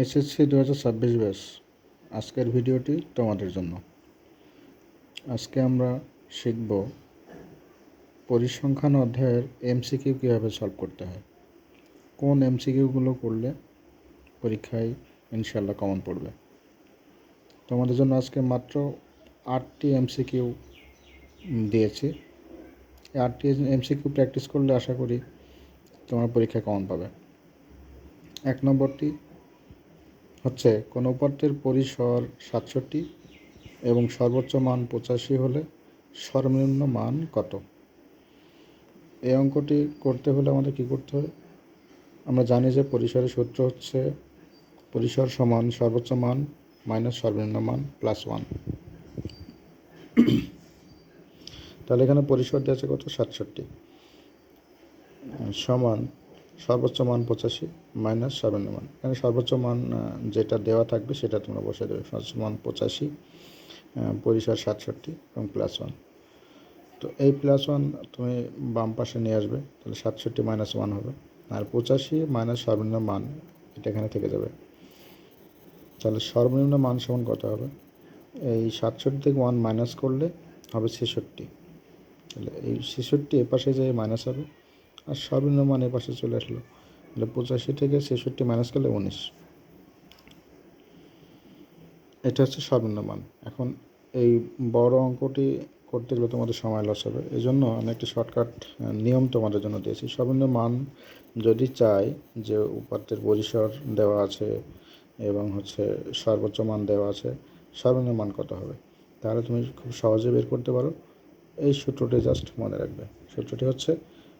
SSC দু হাজার ছাব্বিশ ব্যাস। আজকের ভিডিওটি তোমাদের জন্য। আজকে আমরা শিখব পরিসংখ্যান অধ্যায়ের এমসিকিউ কীভাবে সলভ করতে হয়। কোন এমসিকিউগুলো করলে পরীক্ষায় ইনশাল্লাহ কমন পড়বে। তোমাদের জন্য আজকে মাত্র আটটি এমসিকিউ দিয়েছি। আটটি এমসিকিউ প্র্যাকটিস করলে আশা করি তোমার পরীক্ষায় কমন পাবে। এক নম্বরটি হচ্ছে কোনো উপাত্তের পরিসর সাতষট্টি এবং সর্বোচ্চ মান পঁচাশি হলে সর্বনিম্ন মান কত? এই অঙ্কটি করতে হলে আমাদের কী করতে হবে আমরা জানি যে পরিসরের সূত্র হচ্ছে পরিসর সমান সর্বোচ্চ মান মাইনাস সর্বনিম্ন মান প্লাস ওয়ান। তাহলে এখানে পরিসর দেওয়া আছে কত? সাতষট্টি। সমান সর্বোচ্চ মান পঁচাশি, মাইনাস সর্বনিম্ন মান। এখানে সর্বোচ্চ মান যেটা দেওয়া থাকবে সেটা তোমরা বসে দেবে। সর্বোচ্চ মান পঁচাশি পরিসর সাতষট্টি এবং প্লাস ওয়ান তো এই প্লাস ওয়ান তুমি বাম পাশে নিয়ে আসবে, তাহলে সাতষট্টি মাইনাস ওয়ান হবে। আর পঁচাশি মাইনাস সর্বনিম্ন মান, এটা এখানে থেকে যাবে। তাহলে সর্বনিম্ন মান সমান কত হবে? এই সাতষট্টি থেকে ওয়ান মাইনাস করলে হবে ছেষট্টি। তাহলে এই ছেষট্টি এপাশে যে মাইনাস হবে আর সর্বনিম্ন মান এপাশে চলে আসলো। তাহলে পঁচাশি থেকে ছেষট্টি মাইনাস করলে উনিশ। এটা হচ্ছে সর্বনিম্ন মান। এখন এই বড় অঙ্কটি করতে গেলে তোমাদের সময় লস হবে। এই জন্য আমি একটি শর্টকাট নিয়ম তোমাদের জন্য দিয়েছি। সর্বনিম্ন মান যদি চাই যে উপাত্তের পরিসর দেওয়া আছে এবং হচ্ছে সর্বোচ্চ মান দেওয়া আছে, সর্বনিম্ন মান কত হবে? তাহলে তুমি খুব সহজে বের করতে পারো। এই সূত্রটি জাস্ট মনে রাখবে। সূত্রটি হচ্ছে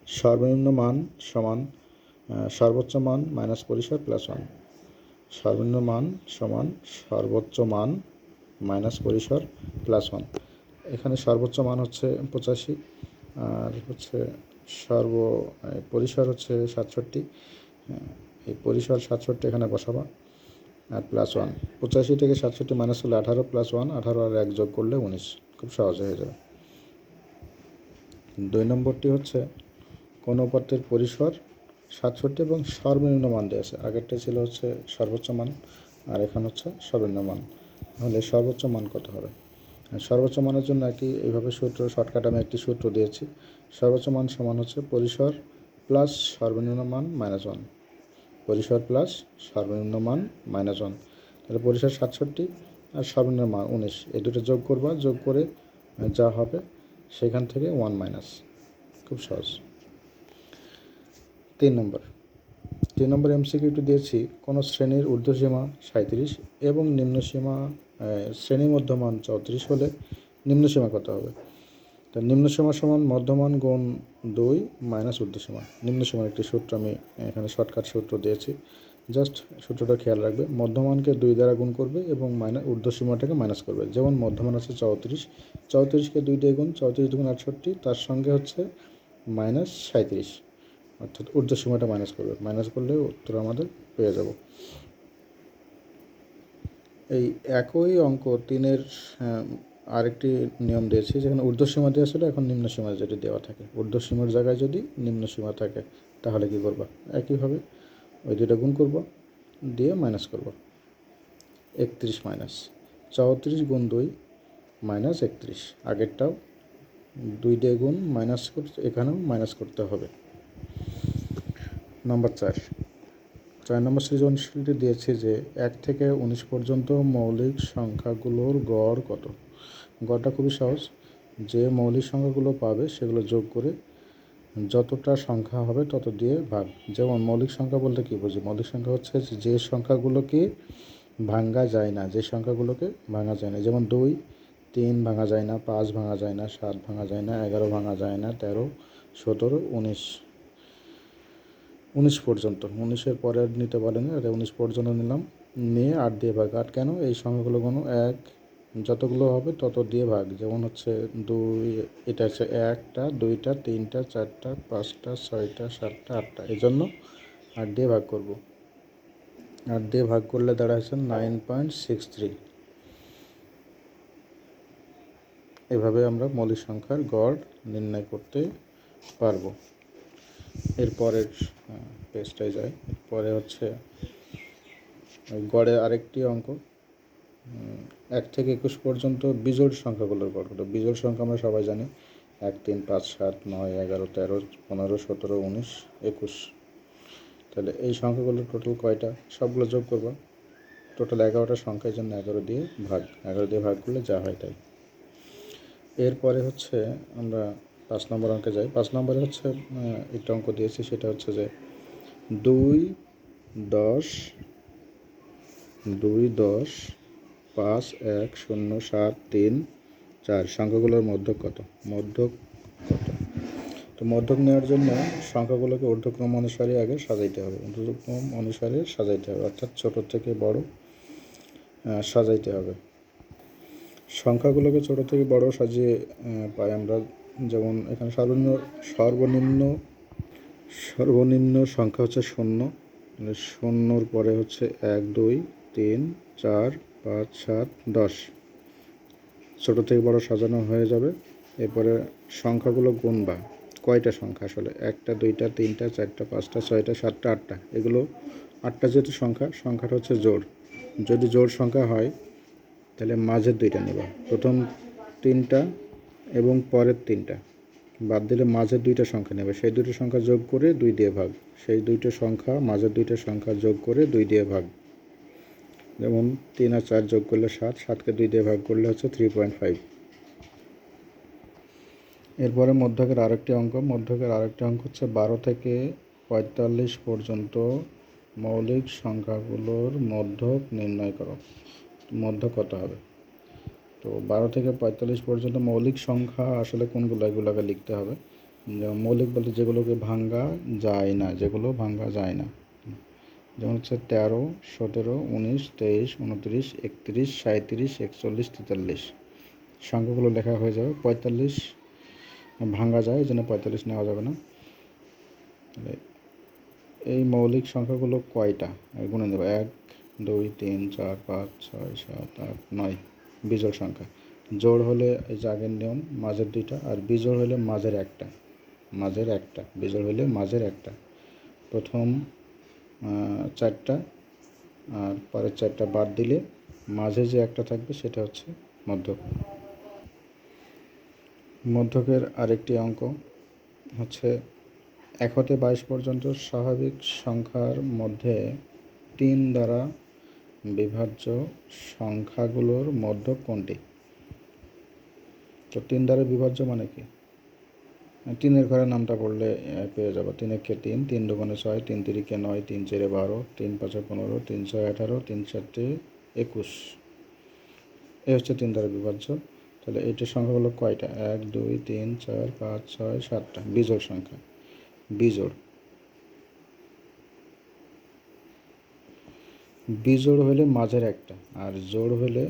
সর্বনিম্ন মান সমান সর্বোচ্চ মান মাইনাস পরিসর প্লাস ওয়ান সর্বনিম্ন মান সমান সর্বোচ্চ মান মাইনাস পরিসর প্লাস ওয়ান এখানে সর্বোচ্চ মান হচ্ছে পঁচাশি, আর হচ্ছে সর্ব পরিসর হচ্ছে সাতষট্টি। এই পরিসর সাতষট্টি এখানে বসাবা, আর প্লাস ওয়ান পঁচাশি থেকে সাতষট্টি মাইনাস হলে আঠারো প্লাস ওয়ান আঠারো আর এক যোগ করলে উনিশ। খুব সহজে হয়ে যাবে। দুই নম্বরটি হচ্ছে কোনো উপাত্তের পরিসর সাতষট্টি এবং সর্বনিম্ন মান দেওয়া আছে। আগেরটা ছিল হচ্ছে সর্বোচ্চ মান, আর এখন হচ্ছে সর্বনিম্ন মান। তাহলে সর্বোচ্চ মান কত হবে? সর্বোচ্চ মানের জন্য একই, এইভাবে সূত্র, শর্টকাট আমি একটি সূত্র দিয়েছি। সর্বোচ্চ মান সমান হচ্ছে পরিসর প্লাস সর্বনিম্ন মান মাইনাস ওয়ান। পরিসর প্লাস সর্বনিম্ন মান মাইনাস ওয়ান। তাহলে পরিসর সাতষট্টি আর সর্বনিম্ন মান উনিশ। এই দুটো যোগ করবা, যোগ করে যা হবে সেখান থেকে ওয়ান মাইনাস। খুব সহজ। তিন নম্বর। তিন নম্বর এমসিকিউটি দিয়েছি কোনো শ্রেণির ঊর্ধ্বসীমা সাঁত্রিশ এবং নিম্নসীমা শ্রেণি মধ্যমান চৌত্রিশ হলে নিম্নসীমা কত হবে? তা নিম্নসীমা সমান মধ্যমান গুণ দুই মাইনাস ঊর্ধ্বসীমা। নিম্নসীমার একটি সূত্র আমি এখানে শর্টকাট সূত্র দিয়েছি। জাস্ট সূত্রটা খেয়াল রাখবে, মধ্যমানকে দুই দ্বারা গুণ করবে এবং মাইনাস ঊর্ধ্বসীমাটাকে মাইনাস করবে। যেমন মধ্যমান আছে চৌত্রিশ, চৌত্রিশকে দুই দিয়ে গুণ, চৌত্রিশ দুগুণ আটষট্টি, তার সঙ্গে হচ্ছে মাইনাস সাঁত্রিশ অর্থাৎ ঊর্ধ্বসীমাটা মাইনাস করবে। মাইনাস করলে উত্তর আমাদের পেয়ে যাব। এই একই অঙ্ক তিনের আরেকটি নিয়ম দিয়েছি, যেখানে ঊর্ধ্বসীমা দেওয়া ছিল এখন নিম্নসীমা যদি দেওয়া থাকে। ঊর্ধ্বসীমার জায়গায় যদি নিম্নসীমা থাকে, তাহলে কি করবা? একইভাবে ওই দুটো গুণ করব, দিয়ে মাইনাস করব। একত্রিশ মাইনাস চৌত্রিশ গুণ দুই মাইনাস একত্রিশ। আগেরটাও দুই দিয়ে গুণ মাইনাস করতে এখানেও মাইনাস করতে হবে। নম্বর চার। চার নম্বর সৃজনশীলটি দিয়েছে যে, এক থেকে উনিশ পর্যন্ত মৌলিক সংখ্যাগুলোর গড় কত? গড়টা খুবই সহজ। যে মৌলিক সংখ্যাগুলো পাবে, সেগুলো যোগ করে যতটা সংখ্যা হবে তত দিয়ে ভাগ। যেমন মৌলিক সংখ্যা বলতে কী বুঝি মৌলিক সংখ্যা হচ্ছে যে সংখ্যাগুলোকে ভাঙ্গা যায় না, যে সংখ্যাগুলোকে ভাঙা যায় না। যেমন দুই, তিন ভাঙা যায় না, পাঁচ ভাঙা যায় না, সাত ভাঙা যায় না, এগারো ভাঙা যায় না, তেরো, সতেরো, উনিশ। উনিশ পর্যন্ত। উনিশের পরে নিতে পারেনি এটা উনিশ পর্যন্ত নিলাম। নিয়ে আট দিয়ে ভাগ। আট কেন? এই সংখ্যাগুলো কোনো এক, যতগুলো হবে তত দিয়ে ভাগ। যেমন হচ্ছে দুই, এটা হচ্ছে একটা, দুইটা, তিনটা, চারটা, পাঁচটা, ছয়টা, সাতটা, আটটা। এই জন্য আট দিয়ে ভাগ করব। আট দিয়ে ভাগ করলে দাঁড়াচ্ছে নাইন পয়েন্ট সিক্স থ্রি। এভাবে আমরা মৌলিক সংখ্যার গড় নির্ণয় করতে পারব। এর পরের পেজটায় যাই পরে হচ্ছে গড়ে আরেকটি অঙ্ক। এক থেকে একুশ পর্যন্ত বিজোড় সংখ্যাগুলোর গড় কত বিজোড় সংখ্যা আমরা সবাই জানি। এক, তিন, পাঁচ, সাত, নয়, এগারো, তেরো, পনেরো, সতেরো, উনিশ, একুশ। তাহলে এই সংখ্যাগুলোর টোটাল কয়টা? সবগুলো যোগ করবা। টোটাল এগারোটা সংখ্যার জন্য এগারো দিয়ে ভাগ। এগারো দিয়ে ভাগ করলে যা হয় তাই। এরপরে হচ্ছে আমরা পাঁচ নম্বর অঙ্কে যাই। পাঁচ নম্বরে হচ্ছে একটা অঙ্ক দিয়েছি, সেটা হচ্ছে যে দুই, দশ দুই, দশ, পাঁচ, এক, শূন্য, সাত, তিন, চার। সংখ্যাগুলোর মধ্যক কত? মধ্যক কত? তো মধ্যক নেওয়ার জন্য সংখ্যাগুলোকে ঊর্ধ্বক্রম অনুসারে আগে সাজাইতে হবে। ঊর্ধ্বক্রম অনুসারে সাজাইতে হবে, অর্থাৎ ছোট থেকে বড় সাজাইতে হবে। সংখ্যাগুলোকে ছোট থেকে বড় সাজিয়ে পাই আমরা যেমন এখানে সর্বনিম্ন সর্বনিম্ন সর্বনিম্ন সংখ্যা হচ্ছে শূন্য। শূন্যর পরে হচ্ছে এক, দুই, তিন, চার, পাঁচ, সাত, দশ। ছোটো থেকে বড় সাজানো হয়ে যাবে। এরপরে সংখ্যাগুলো গুনবা কয়টা সংখ্যা আসলে? একটা, দুইটা, তিনটা, চারটা, পাঁচটা, ছয়টা, সাতটা, আটটা। এগুলো আটটা যেহেতু সংখ্যা, সংখ্যাটা হচ্ছে জোর যদি জোর সংখ্যা হয়, তাহলে মাঝের দুইটা নেবা। প্রথম তিনটা এবং পরের তিনটা। বাদ দিলে মাঝের দুইটা সংখ্যা নেবে। সেই দুটো সংখ্যা যোগ করে দুই দিয়ে ভাগ। সেই দুইটা সংখ্যা মাঝের দুইটা সংখ্যা যোগ করে দুই দিয়ে ভাগ। যেমন তিন আর চার যোগ করলে সাত, সাতকে দুই দিয়ে ভাগ করলে হচ্ছে থ্রি পয়েন্ট ফাইভ এরপরে মধ্যকের আরেকটি অঙ্ক। মধ্যকের আরেকটি অঙ্ক হচ্ছে বারো থেকে পঁয়তাল্লিশ পর্যন্ত মৌলিক সংখ্যাগুলোর মধ্যক নির্ণয় করো। মধ্য কত হবে? তো বারো থেকে পঁয়তাল্লিশ পর্যন্ত মৌলিক সংখ্যা আসলে কোনগুলো এগুলোকে লিখতে হবে। মৌলিক বলতে যেগুলোকে ভাঙ্গা যায় না, যেগুলো ভাঙ্গা যায় না। যেমন হচ্ছে তেরো, সতেরো, উনিশ, তেইশ, উনত্রিশ, একত্রিশ সাঁত্রিশ একচল্লিশ, তেতাল্লিশ। সংখ্যাগুলো লেখা হয়ে যাবে। পঁয়তাল্লিশ ভাঙ্গা যায় জন্য পঁয়তাল্লিশ নেওয়া যাবে না। এই মৌলিক সংখ্যাগুলো কয়টা? গুণে দেবো এক, দুই, তিন, চার, পাঁচ, ছয়, সাত, আট, নয়। বিজোড় সংখ্যা। জোড় হলে এই যে আগের নিয়ম, মাঝের দুইটা, আর বিজোড় হলে মাঝের একটা। মাঝের একটা, বিজোড় হলে মাঝের একটা। প্রথম চারটা, আর পরের চারটা বাদ দিলে মাঝে যে একটা থাকবে সেটা হচ্ছে মধ্যক। মধ্যকের আরেকটি অঙ্ক হচ্ছে এক হতে বাইশ পর্যন্ত স্বাভাবিক সংখ্যার মধ্যে তিন দ্বারা বিভাজ্য সংখ্যাগুলোর মধ্যক কোনটি? তো তিন দ্বারা বিভাজ্য মানে কি? তিনের ঘরের নামটা পড়লে পেয়ে যাব। তিন একে তিন? তিন দুগুণে ছয়, তিন তিরিকে নয়, তিন চারে বারো, তিন পাঁচে পনেরো, তিন ছয় আঠারো, তিন চারটে একুশ। এ হচ্ছে তিন দ্বারা বিভাজ্য। তাহলে এইটার সংখ্যাগুলো কয়টা? এক, দুই, তিন, চার, পাঁচ, ছয়, সাতটা। বিজোড় সংখ্যা। বিজোড়। বিজোড় হলে মাঝের একটা, আর জোড় হলে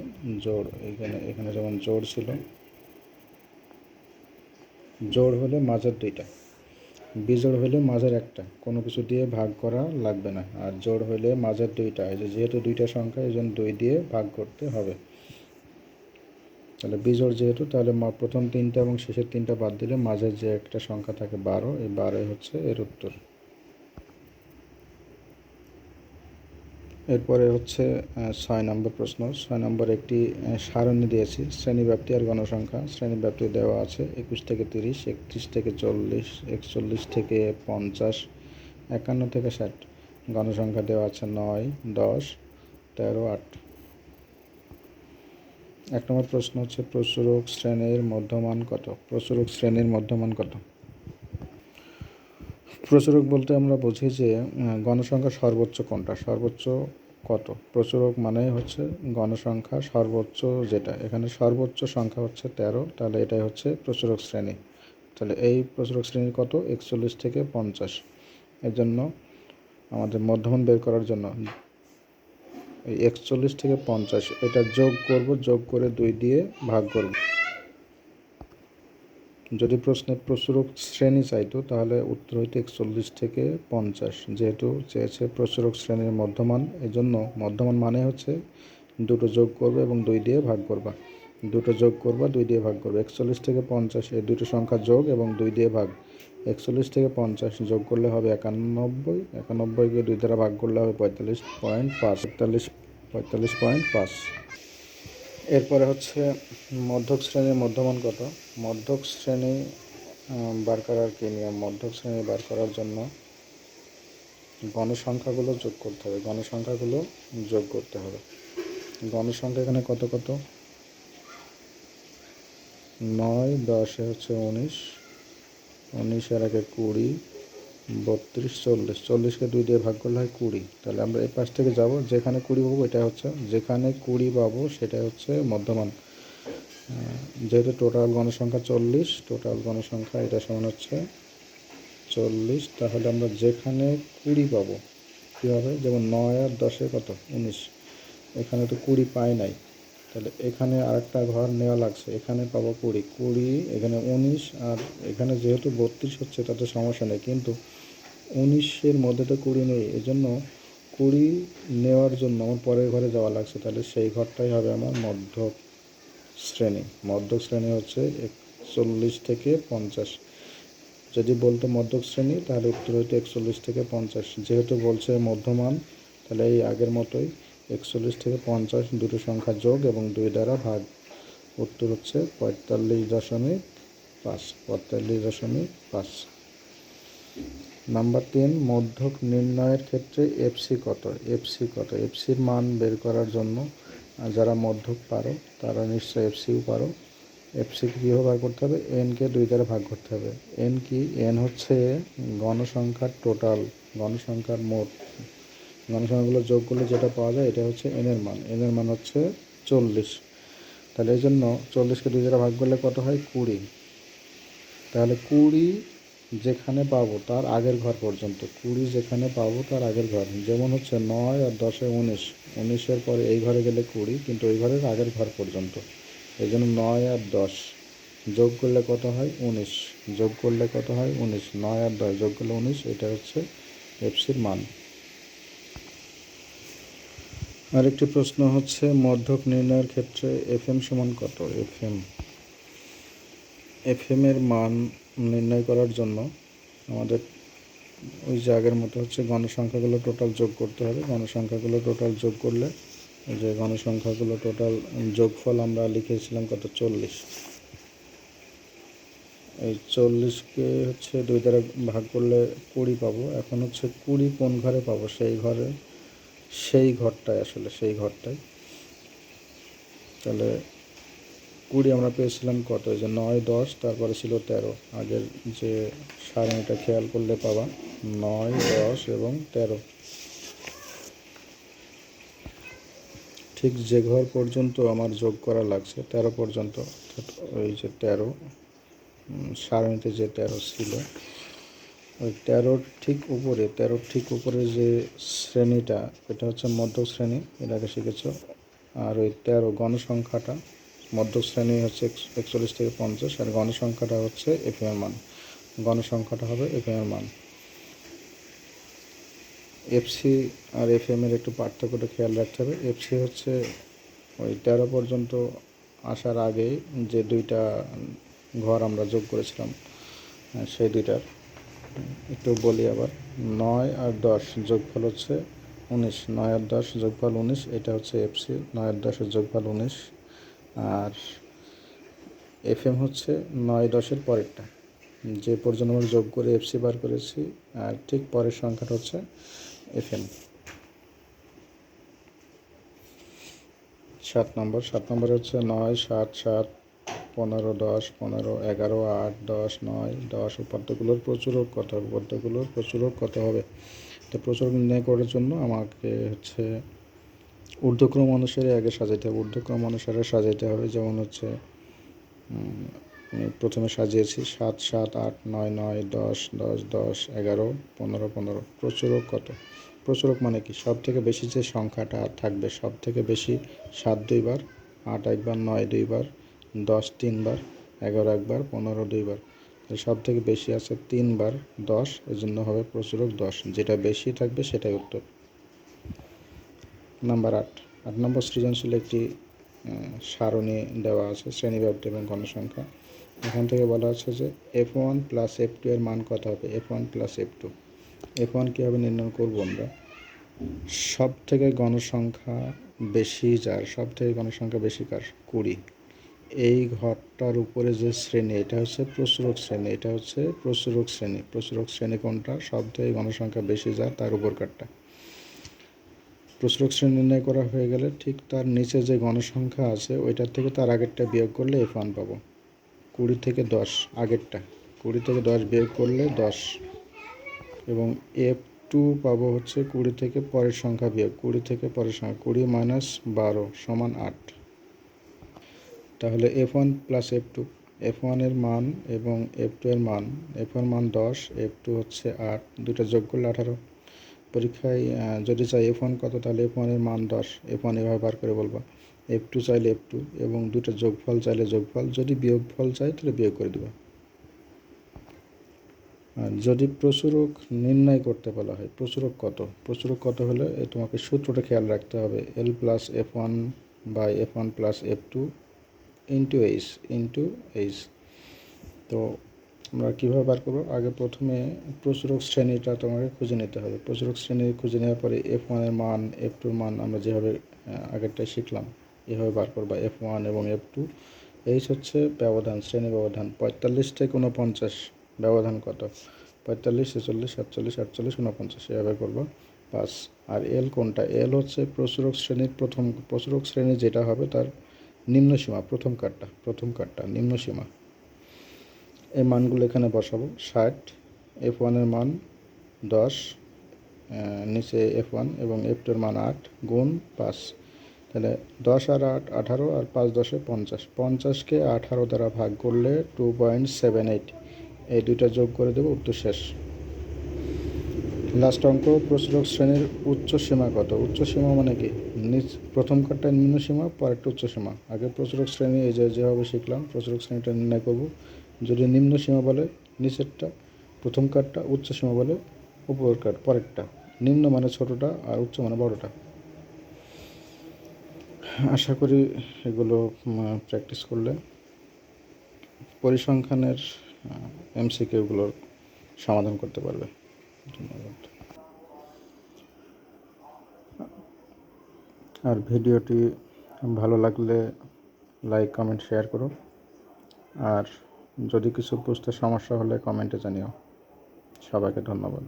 জোড়। এখানে এখানে যেমন জোড় ছিল, জোড় হলে মাঝের দুইটা। বিজোড় হলে মাঝের একটা, কোনো কিছু দিয়ে ভাগ করা লাগবে না। আর জোড় হলে মাঝের দুইটা, এই যে যেহেতু দুইটা সংখ্যা, এই জন্য দুই দিয়ে ভাগ করতে হবে। তাহলে বিজোড় যেহেতু, তাহলে প্রথম তিনটা এবং শেষের তিনটা বাদ দিলে মাঝের যে একটা সংখ্যা থাকে বারো, এই বারোই হচ্ছে এর উত্তর। এরপরে হচ্ছে ছয় নম্বর প্রশ্ন। ছয় নম্বর একটি সারণী দিয়েছি। শ্রেণীব্যাপ্তি আর গণসংখ্যা। শ্রেণীব্যাপ্তি দেওয়া আছে একুশ থেকে তিরিশ, একত্রিশ থেকে চল্লিশ, একচল্লিশ থেকে পঞ্চাশ, একান্ন থেকে ষাট। গণসংখ্যা দেওয়া আছে নয়, দশ, তেরো, আট। এক নম্বর প্রশ্ন হচ্ছে প্রচুরক শ্রেণির মধ্যমান কত? প্রচুরক শ্রেণির মধ্যমান কত? প্রচুরক বলতে আমরা বুঝি যে গণসংখ্যা সর্বোচ্চ কোনটা? সর্বোচ্চ কত? প্রচুরক মানে হচ্ছে গণসংখ্যা সর্বোচ্চ যেটা। এখানে সর্বোচ্চ সংখ্যা হচ্ছে তেরো, তাহলে এটাই হচ্ছে প্রচুরক শ্রেণি। তাহলে এই প্রচুরক শ্রেণি কত? একচল্লিশ থেকে পঞ্চাশ। এর জন্য আমাদের মধ্যমান বের করার জন্য এই একচল্লিশ থেকে পঞ্চাশ, এটা যোগ করব, যোগ করে দুই দিয়ে ভাগ করব। যদি প্রশ্নে প্রচুরক শ্রেণি চাইতো, তাহলে উত্তর হইতো একচল্লিশ থেকে পঞ্চাশ। যেহেতু চেয়েছে প্রচুরক শ্রেণির মধ্যমান, এজন্য মধ্যমান মানে হচ্ছে দুটো যোগ করবে এবং দুই দিয়ে ভাগ করবা। দুটো যোগ করবা, দুই দিয়ে ভাগ করবে। একচল্লিশ থেকে পঞ্চাশ, এই দুটো সংখ্যা যোগ এবং দুই দিয়ে ভাগ। একচল্লিশ থেকে পঞ্চাশ যোগ করলে হবে একানব্বই। একানব্বইকে দুই দ্বারা ভাগ করলে হবে পঁয়তাল্লিশ পয়েন্ট পাঁচ। একতাল্লিশ পঁয়তাল্লিশ পয়েন্ট পাঁচ। এরপরে হচ্ছে মধ্যক শ্রেণির মধ্যমান কত? মধ্যক শ্রেণি বার করার কি নিয়ম? মধ্যক শ্রেণি বার করার জন্য গণসংখ্যাগুলো যোগ করতে হবে। গণসংখ্যাগুলো যোগ করতে হবে। গণসংখ্যা এখানে কত কত? নয়, দশে হচ্ছে উনিশ উনিশ আর একে কুড়ি বত্রিশ, চল্লিশ। চল্লিশকে দুই দিয়ে ভাগ করলে হয় কুড়ি। তাহলে আমরা এই পাশ থেকে যাব, যেখানে কুড়ি পাবো এটা হচ্ছে, যেখানে কুড়ি পাবো সেটা হচ্ছে মধ্যমান। যেহেতু টোটাল গণসংখ্যা চল্লিশ টোটাল গণসংখ্যা এটা সমান হচ্ছে চল্লিশ। তাহলে আমরা যেখানে কুড়ি পাবো, কী হবে? যেমন নয় আর দশে কত? উনিশ। এখানে তো কুড়ি পাই নাই। তাহলে এখানে আরেকটা ঘর নেওয়া লাগছে। এখানে পাবো কুড়ি। কুড়ি, এখানে উনিশ, আর এখানে যেহেতু বত্রিশ হচ্ছে, তাতে সমস্যা নেই। কিন্তু উনিশের মধ্যে তো কুড়ি নেই। এই জন্য কুড়ি নেওয়ার জন্য আমার পরের ঘরে যাওয়া লাগছে। তাহলে সেই ঘরটাই হবে আমার মধ্য শ্রেণি। মধ্য শ্রেণি হচ্ছে একচল্লিশ থেকে পঞ্চাশ। যদি বলতো মধ্যক শ্রেণি, তাহলে উত্তর হইতো একচল্লিশ থেকে পঞ্চাশ। যেহেতু বলছে মধ্যমান, তাহলে এই আগের মতোই একচল্লিশ থেকে পঞ্চাশ দুটো সংখ্যা যোগ এবং দুই দ্বারা ভাগ, উত্তর হচ্ছে পঁয়তাল্লিশ দশমিক পাঁচ, পঁয়তাল্লিশ দশমিক পাঁচ। নাম্বার তিন, মধ্যক নির্ণয়ের ক্ষেত্রে এফসি কত? এফসি কত? এফসির মান বের করার জন্য যারা মধ্যক পারো, তারা নিশ্চয়ই এফসিও পারো। এফসিকে কীভাবে বার করতে হবে? এনকে দুই দ্বারা ভাগ করতে হবে। এন কি? এন হচ্ছে গণসংখ্যার টোটাল গণসংখ্যার মোট। গণসংখ্যাগুলো যোগ করলে যেটা পাওয়া যায়, এটা হচ্ছে এনের মান। এনের মান হচ্ছে চল্লিশ। তাহলে এই জন্য চল্লিশকে দুই দ্বারা ভাগ করলে কত হয়? কুড়ি। তাহলে কুড়ি যেখানে পাবো তার আগের ঘর পর্যন্ত। কুড়ি যেখানে পাবো তার আগের ঘর। যেমন হচ্ছে নয় আর দশে উনিশ। উনিশের পরে এই ঘরে গেলে কুড়ি, কিন্তু ওই ঘরের আগের ঘর পর্যন্ত। এই জন্য নয় আর দশ। যোগ করলে কত হয়? উনিশ। যোগ করলে কত হয়? উনিশ। নয় আর দশ যোগ করলে উনিশ, এটা হচ্ছে এফসির মান। আরেকটি প্রশ্ন হচ্ছে, মধ্যক নির্ণয়ের ক্ষেত্রে এফ এম সমান কত? এফএম। এফএম এর মান নির্ণয় করার জন্য আমাদের ওই যে আগের মতো হচ্ছে গণসংখ্যাগুলো টোটাল যোগ করতে হবে। গণসংখ্যাগুলো টোটাল যোগ করলে যে গণসংখ্যাগুলো টোটাল যোগফল আমরা লিখেছিলাম কত? চল্লিশ। এই চল্লিশকে হচ্ছে দুই দ্বারা ভাগ করলে কুড়ি পাবো। এখন হচ্ছে কুড়ি কোন ঘরে পাবো? সেই ঘরে। সেই ঘরটায় আসলে সেই ঘরটায় তাহলে কুড়ি আমরা পেয়েছিলাম কত? যে নয়, দশ, তারপরে ছিল তেরো। আগের যে সারণীটা খেয়াল করলে পাবা, নয়, দশ এবং তেরো। ঠিক যে ঘর পর্যন্ত আমার যোগ করা লাগছে, তেরো পর্যন্ত ওই যে তেরো সারণীতে যে তেরো ছিল ওই তেরোর ঠিক উপরে, তেরোর ঠিক উপরে যে শ্রেণীটা, এটা হচ্ছে মধ্য শ্রেণি, এর আগে শিখেছ। আর ওই তেরো গণসংখ্যাটা, মধ্য শ্রেণি হচ্ছে একচল্লিশ থেকে পঞ্চাশ, আর গণসংখ্যাটা হচ্ছে এফএম এর মান। গণসংখ্যাটা হবে এফএম এর মান। এফসি আর এফএম এর একটু পার্থক্যটা খেয়াল রাখতে হবে। এফসি হচ্ছে ওই তেরো পর্যন্ত আসার আগে যে দুইটা ঘর আমরা যোগ করেছিলাম সেই দুইটার। একটু বলি আবার। নয় আর দশ যোগফল হচ্ছে উনিশ। নয় আর দশ যোগফল উনিশ, এটা হচ্ছে এফসি নয় আর দশের যোগফল উনিশ। আর এফ এম হচ্ছে নয় দশের পরেরটা। যে পর্যন্ত আমরা যোগ করে এফসি বার করেছি, আর ঠিক পরের সংখ্যাটা হচ্ছে এফ এম সাত নম্বর, সাত নম্বরে হচ্ছে নয়, সাত সাত পনেরো দশ, পনেরো এগারো, আট দশ, নয় দশ উপাদ্যগুলোর প্রচুরক কত উপাদ্যগুলোর প্রচুরক কত হবে? তো প্রচুরক নির্ণয় করার জন্য আমাকে হচ্ছে ঊর্ধ্বক্রম অনুসারে আগে সাজাইতে হবে। ঊর্ধ্বক্রম অনুসারে সাজাইতে হবে, যেমন হচ্ছে প্রথমে সাজিয়েছি, সাত সাত, আট, নয় নয়, দশ দশ দশ, এগারো, পনেরো পনেরো। প্রচুরক কত? প্রচুরক মানে কি? সব থেকে বেশি যে সংখ্যাটা থাকবে সব থেকে বেশি সাত দুইবার, আট একবার, নয় দুইবার দশ তিনবার, এগারো একবার, পনেরো দুইবার। সব থেকে বেশি আছে তিনবার দশ, এজন্য হবে প্রচুরক দশ। যেটা বেশি থাকবে সেটাই উত্তর। নাম্বার আট। আট নম্বর সৃজনশীল একটি সারণী দেওয়া আছে শ্রেণীব্যাপ্ত এবং গণসংখ্যা এখান থেকে বলা হচ্ছে যে F one plus F two এর মান কত হবে? F one plus F two. F one কীভাবে নির্ণয় করব আমরা? সব থেকে গণসংখ্যা বেশি যার? সব থেকে গণসংখ্যা বেশি কার? কুড়ি। এই ঘরটার উপরে যে শ্রেণি, এটা হচ্ছে প্রচুরক শ্রেণি, এটা হচ্ছে প্রচুরক শ্রেণি। প্রচুরক শ্রেণি কোনটা? সব থেকে গণসংখ্যা বেশি যার, তার উপর কারটা প্রচুরক শ্রেণি নির্ণয় করা হয়ে গেলে ঠিক তার নিচে যে গণসংখ্যা আছে, ওইটার থেকে তার আগেরটা বিয়োগ করলে এফ ওয়ান পাবো। কুড়ি থেকে দশ, আগেরটা। কুড়ি থেকে দশ বিয়োগ করলে দশ। এবং এফ টু পাবো হচ্ছে কুড়ি থেকে পরের সংখ্যা বিয়োগ। কুড়ি থেকে পরের সংখ্যা, কুড়ি মাইনাস বারো সমান আট। তাহলে F one plus F two F ওয়ানের মান এবং এফ টু এর মান এফ ওয়ান মান দশ এফ টু হচ্ছে আট দুটো যোগ করলে আঠারো। পরীক্ষায় যদি চাই এফ ওয়ান কত, তাহলে এফ ওয়ানের মান দশ। এফ ওয়ান এভাবে বার করে বলবা। এফ টু চাইলে এফ টু এবং দুটো যোগফল চাইলে যোগফল। যদি বিয়োগফল চাই, তাহলে বিয়োগ করে দেবা। যদি প্রচুরক নির্ণয় করতে বলা হয়, প্রচুরক কত? প্রচুরক কত হলে তোমাকে সূত্রটা খেয়াল রাখতে হবে। L plus F one by F one plus F two into H into H তো আমরা কীভাবে বার করব? আগে প্রথমে প্রচুরক শ্রেণীটা তোমাকে খুঁজে নিতে হবে। প্রচুরক শ্রেণি খুঁজে নেওয়ার পরে এফ ওয়ানের মান এফ টুর মান আমরা যেভাবে আগেরটায় শিখলাম, এভাবে বার করবা। এফ ওয়ান এবং এফ টু এইচ হচ্ছে ব্যবধান, শ্রেণি ব্যবধান। পঁয়তাল্লিশ থেকে উনপঞ্চাশ ব্যবধান কত? পঁয়তাল্লিশ, ছেচল্লিশ, সাতচল্লিশ, আটচল্লিশ উনপঞ্চাশ এভাবে করব। পাস আর এল কোনটা? এল হচ্ছে প্রচুরক শ্রেণির প্রথম, প্রচুরক শ্রেণি যেটা হবে তার নিম্ন সীমা, প্রথম কার্ডটা প্রথম কার্ডটা, নিম্ন সীমা। এই মানগুলো এখানে বসাবো, ষাট এফ ওয়ানের মান দশ নিচে এফ ওয়ান এবং এফ টুর মান আট, গুণ পাঁচ। তাহলে দশ আর আট আঠারো আর পাঁচ দশে পঞ্চাশ। পঞ্চাশকে আঠারো দ্বারা ভাগ করলে টু পয়েন্ট সেভেন এইট এই দুইটা যোগ করে দেবো উত্তর শেষ। লাস্ট অঙ্ক প্রচুরক শ্রেণির উচ্চ সীমা কত? উচ্চ সীমা মানে কি? নিচ, প্রথম কার্ডটা নিম্ন সীমা, পরেরটা উচ্চ সীমা। আগে প্রচুরক শ্রেণি, এই যে, যেভাবে শিখলাম প্রচুরক শ্রেণীটা নির্ণয় করব। যদি নিম্ন সীমা বলে নিচেরটা, প্রথম কার্ডটা উচ্চ সীমা বলে উপর কার্ড পরেরটা। নিম্ন মানে ছোটোটা আর উচ্চ মানে বড়টা। আশা করি এগুলো প্র্যাকটিস করলে। পরিসংখ্যানের এমসিকিউগুলোর সমাধান করতে পারবে। আর ভিডিওটি ভালো লাগলে লাইক, কমেন্ট, শেয়ার করো। আর যদি কিছু বুঝতে সমস্যা হলে কমেন্টে জানিও। সবাইকে ধন্যবাদ।